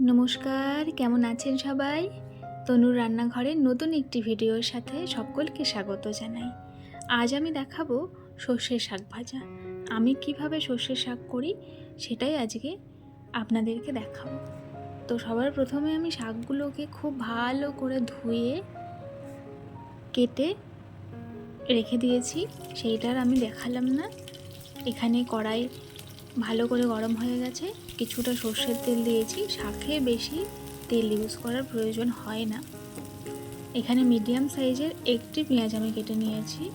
নমস্কার, কেমন আছেন সবাই? তনুর রান্নাঘরের নতুন একটি ভিডিওর সাথে সকলকে স্বাগত জানাই। আজ আমি দেখাবো সর্ষের শাক ভাজা। আমি কীভাবে সর্ষের শাক করি সেটাই আজকে আপনাদেরকে দেখাবো। তো সবার প্রথমে আমি শাকগুলোকে খুব ভালো করে ধুয়ে কেটে রেখে দিয়েছি। সেইটার আমি দেখালাম না। এখানে কড়াই ভালো করে গরম হয়ে গেছে। কিছুটা সর্ষের তেল দিয়েছি। শাকে বেশি তেল ইউজ করার প্রয়োজন হয় না। এখানে মিডিয়াম সাইজের একটি পেঁয়াজ আমি কেটে নিয়েছি।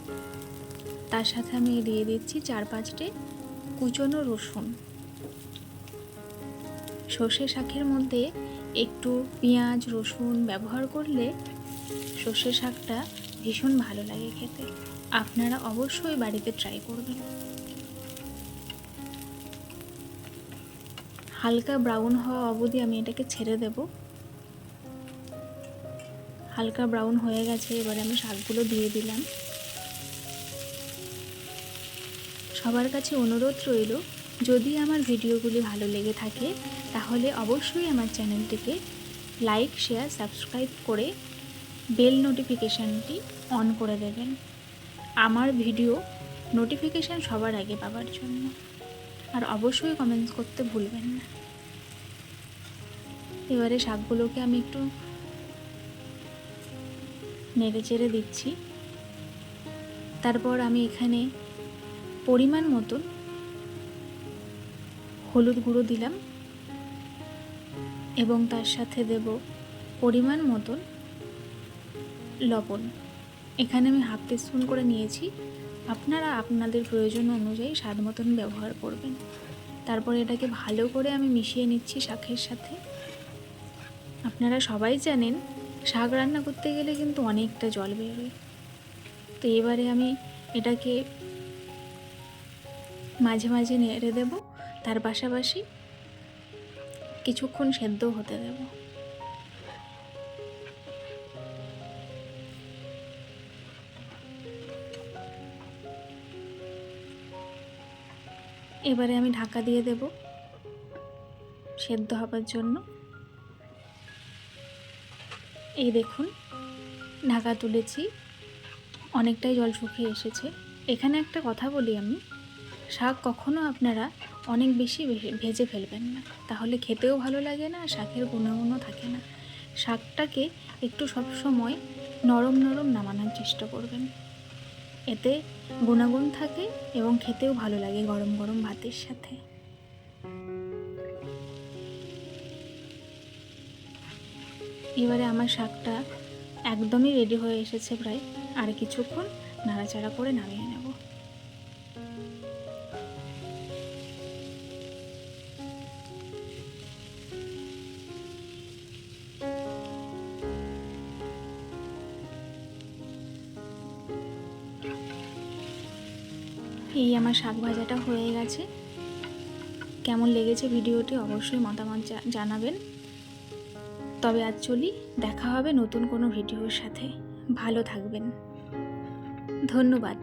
তার সাথে আমি দিয়ে দিচ্ছি চার পাঁচটে কুচনো রসুন। সর্ষে শাকের মধ্যে একটু পেঁয়াজ, রসুন ব্যবহার করলে সর্ষে শাকটা ভীষণ ভালো লাগে খেতে। আপনারা অবশ্যই বাড়িতে ট্রাই করবেন। হালকা ব্রাউন হওয়া অবধি আমি এটাকে ছেড়ে দেব। হালকা ব্রাউন হয়ে গেছে, এবারে আমি শাকগুলো দিয়ে দিলাম। সবার কাছে অনুরোধ রইল, যদি আমার ভিডিওগুলি ভালো লেগে থাকে, তাহলে অবশ্যই আমার চ্যানেলটিকে লাইক, শেয়ার, সাবস্ক্রাইব করে বেল নোটিফিকেশানটি অন করে দেবেন। আমার ভিডিও নোটিফিকেশান সবার আগে পাওয়ার জন্য। আর অবশ্যই কমেন্টস করতে ভুলবেন না। এবারে শাকগুলোকে আমি একটু নেড়ে চেড়ে দিচ্ছি। তারপর আমি এখানে পরিমাণ মতন হলুদ গুঁড়ো দিলাম এবং তার সাথে দেব পরিমাণ মতন লবণ। এখানে আমি হাফ টিস্পুন করে নিয়েছি। আপনারা আপনাদের প্রয়োজন অনুযায়ী স্বাদ মতন ব্যবহার করবেন। তারপর এটাকে ভালো করে আমি মিশিয়ে নিচ্ছি শাকের সাথে। আপনারা সবাই জানেন, শাক রান্না করতে গেলে কিন্তু অনেকটা জল বেরোয়। তো এবারে আমি এটাকে মাঝে মাঝে নেড়ে দেব। তার পাশাপাশি কিছুক্ষণ সেদ্ধ হতে দেবো। এবারে আমি ঢাকা দিয়ে দেব সেদ্ধ হবার জন্য। এই দেখুন, ঢাকা তুলেছি, অনেকটাই জল শুকিয়ে এসেছে। এখানে একটা কথা বলি আমি, শাক কখনো আপনারা অনেক বেশি ভেজে ফেলবেন না। তাহলে খেতেও ভালো লাগে না, শাকের গুণাগুণও থাকে না। শাকটাকে একটু সবসময় নরম নরম নামানোর চেষ্টা করবেন। এতে গুণাগুণ থাকে এবং খেতেও ভালো লাগে গরম গরম ভাতের সাথে। এবারে আমার শাকটা একদমই রেডি হয়ে এসেছে প্রায়। আর কিছুক্ষণ নাড়াচাড়া করে নামিয়ে নেব। এই আমার শাক ভাজাটা হয়ে গেছে। কেমন লেগেছে ভিডিওটি অবশ্যই মতামত জানাবেন। তবে আজ চলি, দেখা হবে নতুন কোনো ভিডিওর সাথে। ভালো থাকবেন। ধন্যবাদ।